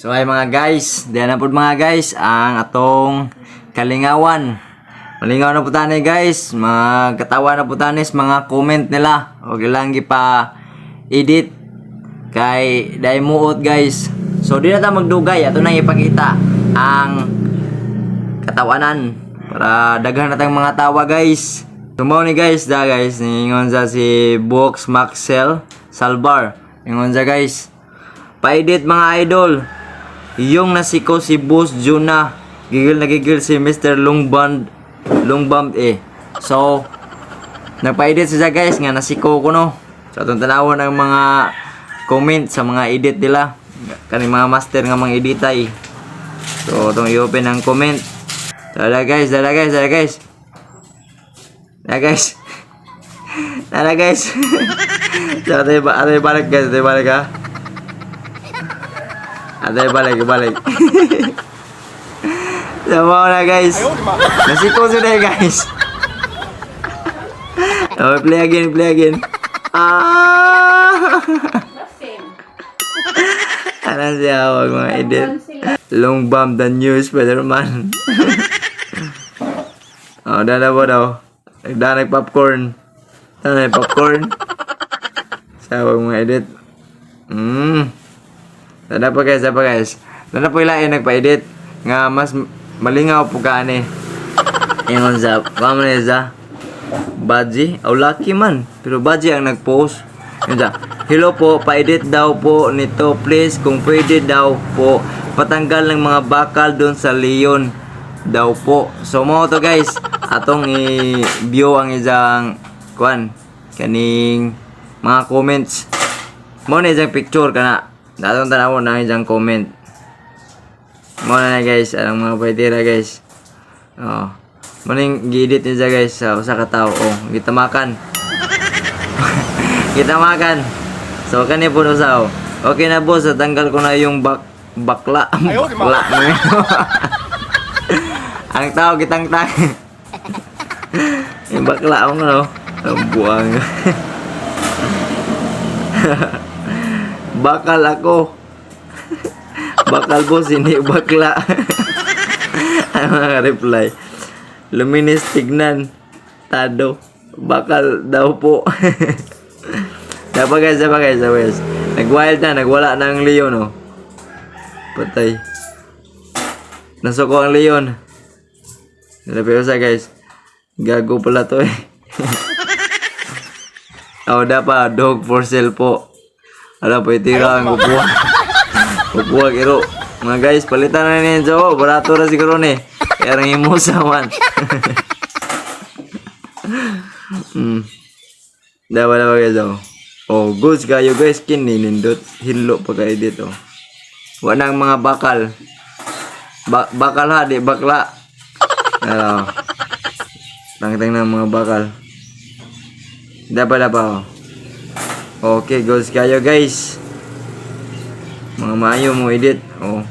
So ay mga guys, diyan na po mga guys ang atong kalingawan. Malingaw na po tani guys, magkatawa na po tanis mga comment nila. Huwag lang gipa edit kay dahil muot guys. So di na ta magdugay, ato nang ipakita ang katawanan para daghan na tayong mga tawa guys. Tumaw ni guys da guys, ningon sa si Box Maxel Salvar. Ningon sa guys. Pa-edit mga idol. Yung nasiko si Boss Juna. Gigil na gigil si Mr. Lungband. Lungband eh. So, nagpa-edit siya guys nga nasiko ko no. So, atong tanawon ang mga comment sa mga edit nila. Kani mga master nga mga editay. So, itong i-open ang comment. Dala guys, dala guys, dala guys. Dala guys. Dala guys. so, ba- ate, balik guys, ate, balik ha. Ate, balik, balik. Sama na guys. Nasiko sila guys. Oh, play again, play again. Ah! ano siya, wag mga edit. Long bomb the new Spider-Man. oh, dada po daw. Nagdanag popcorn. Dada popcorn. Sa wag mga edit. Hmm. Dada po guys, dada po guys. Dada po ilain nagpa-edit. Nga mas malingaw po ka ani. Ingon sa, kamo na sa Baji, o lucky man. Pero Baji ang nag-post. Yun siya. Hello po, pa-edit daw po nito please. Kung pwede daw po, patanggal ng mga bakal doon sa Leon daw po. So mo to guys, atong i-view ang isang kwan kaning mga comments. Mo na isang picture kana. Datong tanaw na isang comment. Mo na guys, ang mga pwede ra guys. Oh. Maning gi-edit niya guys sa usa ka tawo. Oh, gitamakan. gitamakan. So kani po sa oh. Okay na boss, tanggal ko na yung bak bakla. bakla. Ang tao kitang tang. yung bakla ako no. Ang buwang. Bakal ako. Bakal boss, hindi bakla. Reply. Luminis tignan. Tado. Bakal daw po. Dapat guys, dapat guys, dapat. Nag-wild na, nagwala na ang leon, oh. Patay. Nasuko ang leon. Nalabi ko sa guys. Gago pala to eh. oh, dapat dog for sale po. Ala po itira ang kukuha. kukuha kiro. Mga guys, palitan na niyan so. Barato na siguro ni. Kaya rin imusa man. hmm. Dapat na guys oh. Oh, goods kayo guys. Kininindot. Hilo pa kayo dito. Wala mga bakal. Ba bakal ha, di bakla. Ano? Tangtang ng mga bakal. Dapat dapat oh. Okay, goals kayo guys. Mga maayo mo edit. Oh.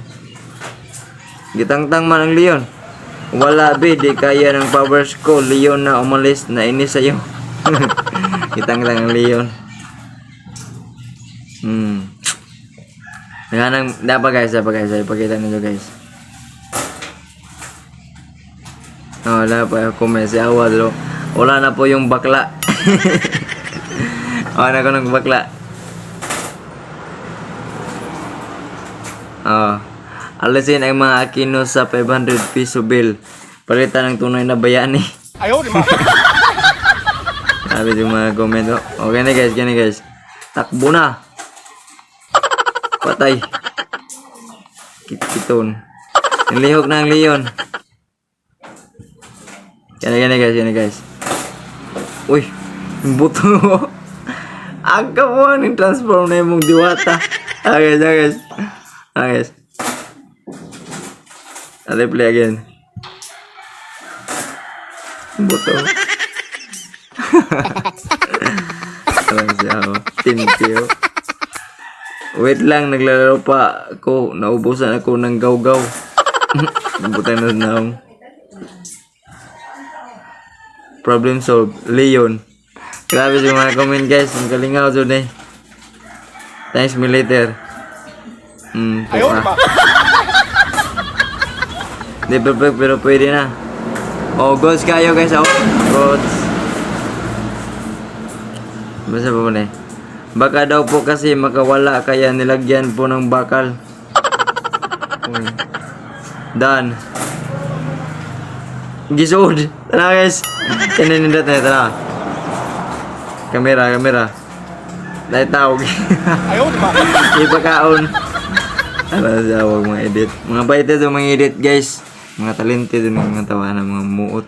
Gitangtang man ang Leon. Wala be, di kaya ng powers ko. Leon na umalis na inis sa'yo. Gitangtang ang Leon. Hmm. Nga dapat guys, dapat guys. Ipakita nyo guys. Oh, wala pa may si Awa dalo. Wala na po yung bakla. Oh, na ko ng bakla. Oh. Alisin ang mga akino sa 500 piso bill. Palitan ng tunay na bayani. Ayaw, di ba? Sabi yung mga comment. Oh, okay na guys, ganyan guys. Takbo na. Patay. Kiton. Ang lihok na ang leon. Ganyan, ganyan guys, ganyan guys. Uy, buto. mo. Aga mo ang transform na yung diwata. Guys. Ah guys. I'll play again. Yung buto. Alam siya ako. Thank you. Wait lang, naglalaro pa ako. Naubusan ako ng gaw-gaw. Butang na na. Problem solved. Leon. Grabe yung mga comment guys. Ang kalingaw doon eh. Thanks me later. Mm, Ayaw na Di pero, pwede na. Oh, goals kayo guys. Oh, goals. Basta pa muna eh. Baka daw po kasi makawala kaya nilagyan po ng bakal. Uy. Dan. Gisod. Tara guys. Tininindot na tara. Kamera, kamera. Dahil tawag. Ayaw ba? Ipakaon. Para sa huwag mga edit. Mga baita sa mga edit guys. Mga talented din mga tawanan, mga muot.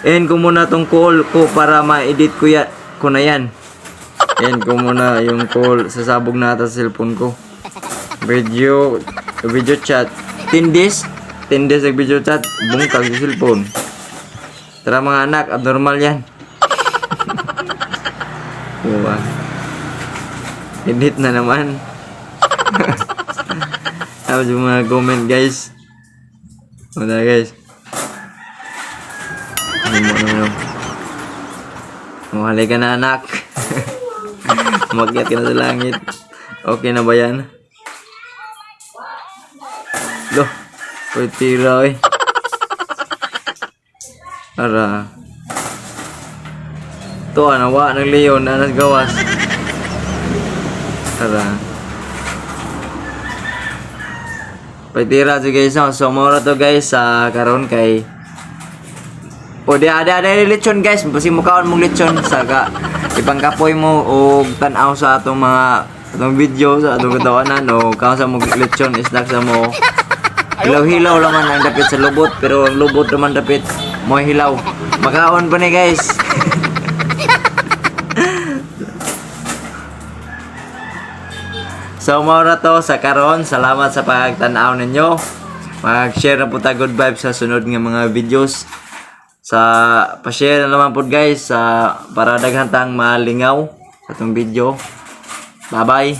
End ko muna tong call ko para ma-edit ko, ya, ko na yan. End ko muna yung call sa sabog na ata sa cellphone ko. Video, video chat. 10 days? 10 days nag video chat. Bungkag sa cellphone. Tara mga anak, abnormal yan. Diba? Edit na naman. Tapos yung mga comment guys. Wala guys. Ano mo ano Mahali ka na anak. Umakyat ka na sa langit. Okay na ba yan? Lo, pwede tira eh. Ara. Ito, anawa ng leon na gawas. Tara. Pagtira to guys, no? So, mura to guys sa karon kay O di ada ada lechon guys, basi mo kaon mong lechon sa ka ipangkapoy mo og tan-aw sa atong mga atong video sa atong katawanan o kaon sa mong lechon snack sa mo. Hilaw-hilaw naman ang dapit sa lubot pero ang lubot naman dapit mo hilaw. Makaon pa ni guys. So maura to sa karon. Salamat sa pagtanaw ninyo. Mag-share na po ta good vibes sa sunod nga mga videos. Sa pa-share na naman po guys sa para daghan tang malingaw sa tong video. Bye bye.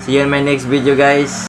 See you in my next video guys.